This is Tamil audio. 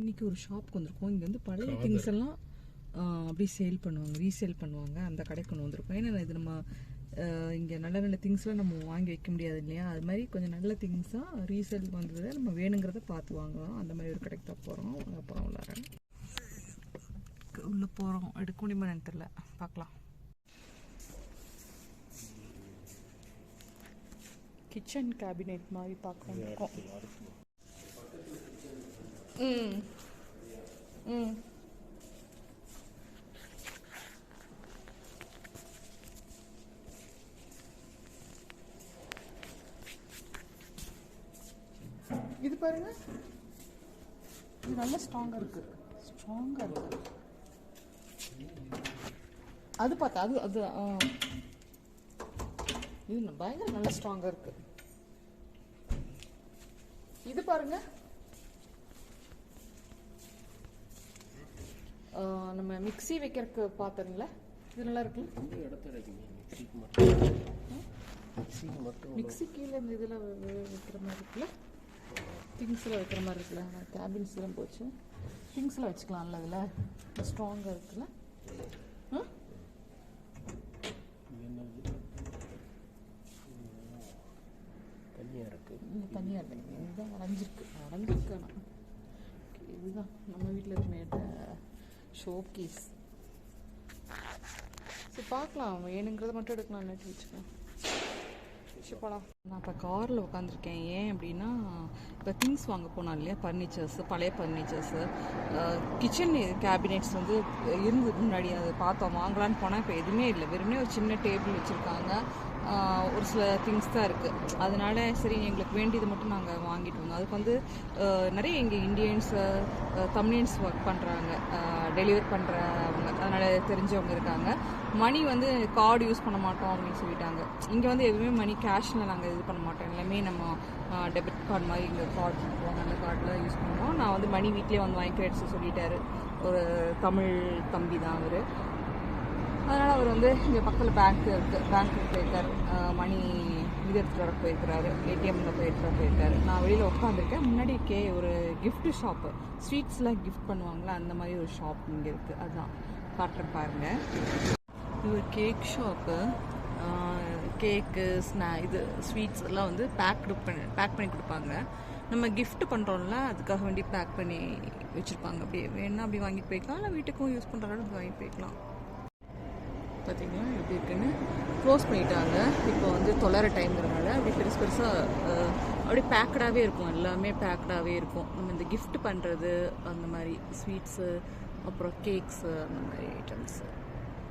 இன்னைக்கு ஒரு ஷாப்க்கு வந்திருக்கோம். இங்கே வந்து பழைய திங்ஸ் எல்லாம் அப்படியே சேல் பண்ணுவாங்க ரீசேல் பண்ணுவாங்க. அந்த கடைக்கு கொண்டு வந்திருக்கோம். ஏன்னா இது நம்ம இங்கே நல்ல நல்ல திங்ஸ்லாம் நம்ம வாங்கி வைக்க முடியாது இல்லையா? அது மாதிரி கொஞ்சம் நல்ல திங்ஸாக ரீசேல் வந்ததை நம்ம வேணுங்கிறத பார்த்து வாங்கலாம். அந்த மாதிரி ஒரு கடைக்கு தான் போகிறோம் அப்புறம் உள்ளார. உள்ளே போகிறோம் எடுக்க முடியுமான்னு தெரில பார்க்கலாம். கிச்சன் கேபினெட் மாதிரி பார்க்க வந்திருக்கோம் ம். ம். இது பாருங்க. இது நல்ல ஸ்ட்ராங்கா இருக்கு. ஸ்ட்ராங்கா இருக்கு. அது பார்த்தா அது அது ஆ. இது பயங்கர நல்ல ஸ்ட்ராங்கா இருக்கு. இது பாருங்க. நம்ம மிக்ஸி வைக்கிறதுக்கு பாத்திரங்கள? இது நல்லா இருக்குல்ல? இந்த இடத்துல மிக்சிக்கு மட்டும். மிக்சிக்கு மட்டும் மிக்ஸி கீழே இந்த இதில் வைக்கிற மாதிரி இருக்குல்ல? திங்ஸில் வைக்கிற மாதிரி இருக்குல்ல? கேபின்ஸ்லாம் போச்சு. திங்ஸில் வச்சுக்கலாம்ல அதில் ஸ்ட்ராங்காக இருக்குல்ல? ஆ? தனியாக இருக்கு. இந்த தனியாக இல்லை இதுதான் அடைஞ்சிருக்கு அடைஞ்சிருக்கு ஆனால் இதுதான். நம்ம வீட்டில் இருக்க ஷோகேஸ் சரி பார்க்கலாம். வேணுங்கிறத மட்டும் எடுக்கலாம் நெட் வச்சுக்கலாம் சரி போகலாம் நான் இப்போ காரில் உட்காந்துருக்கேன் ஏன் அப்படின்னா இப்போ திங்ஸ் வாங்க போனால் இல்லையா? ஃபர்னிச்சர்ஸு பழைய ஃபர்னிச்சர்ஸு கிச்சன் கேபினெட்ஸ் வந்து இருந்தது முன்னாடி. அதை பார்த்தோம். வாங்கலான்னு போனால் இப்போ எதுவுமே இல்லை. வெறுமனே ஒரு சின்ன டேபிள் வச்சுருக்காங்க. ஒரு சில திங்ஸ் தான் இருக்குது அதனால சரி எங்களுக்கு வேண்டியது மட்டும் நாங்கள் வாங்கிட்டு வந்தோம். அதுக்கு வந்து நிறைய இங்கே இந்தியன்ஸ் தமிழியன்ஸ் ஒர்க் பண்ணுறாங்க டெலிவர் பண்ணுறவங்க அதனால் தெரிஞ்சவங்க இருக்காங்க. மணி வந்து கார்டு யூஸ் பண்ண மாட்டோம் அப்படின்னு சொல்லிட்டாங்க. இங்கே வந்து எதுவுமே மணி கேஷில் நாங்கள் இது பண்ண மாட்டோம். எல்லாமே நம்ம டெபிட் கார்டு மாதிரி இங்கே கார்டு கொடுப்போம் அந்த கார்டில் யூஸ் பண்ணுவோம். நான் வந்து மணி வீட்லேயே வந்து வாங்கிக்கிறேன்னு சொல்லிட்டாரு. ஒரு தமிழ் தம்பி தான் அவர். அதனால் அவர் வந்து இங்கே பக்கத்தில் பேங்க் இருக்குது பேங்க்குக்கு போயிருக்கார். மணி இது எடுத்துகிட்டு வர போயிருக்கிறாரு. ஏடிஎம்மில் போயிட்டு வர போயிருக்காரு. நான் வெளியில் உட்காந்துருக்கேன் முன்னாடி கே ஒரு கிஃப்ட் ஷாப்பு ஸ்வீட்ஸ்லாம் கிஃப்ட் பண்ணுவாங்களே? அந்த மாதிரி ஒரு ஷாப் இங்கே இருக்குது அதுதான் காட்டுறேன் பாருங்க. இது ஒரு கேக் ஷாப்பு கேக்கு ஸ்நா இது ஸ்வீட்ஸ் எல்லாம் வந்து பேக் பண்ணி பேக் பண்ணி கொடுப்பாங்க. நம்ம கிஃப்ட் பண்ணுறோம்ல அதுக்காக வேண்டி பேக் பண்ணி வச்சுருப்பாங்க. அப்படியே வேணா அப்படி வாங்கிட்டு போய்க்கலாம். இல்லை வீட்டுக்கும் யூஸ் பண்ணுறாங்க அப்படி வாங்கிட்டு போய்க்கலாம். பார்த்திங்கன்னா எப்படி இருக்குன்னு க்ளோஸ் பண்ணிட்டாங்க. இப்போ வந்து தொலைற டைம்ங்கிறனால அப்படி பெருசு பெருசாக அப்படியே பேக்கடாகவே இருக்கும். எல்லாமே பேக்கடாகவே இருக்கும். நம்ம இந்த கிஃப்ட் பண்ணுறது அந்த மாதிரி ஸ்வீட்ஸு அப்புறம் கேக்ஸு அந்த மாதிரி ஐட்டம்ஸு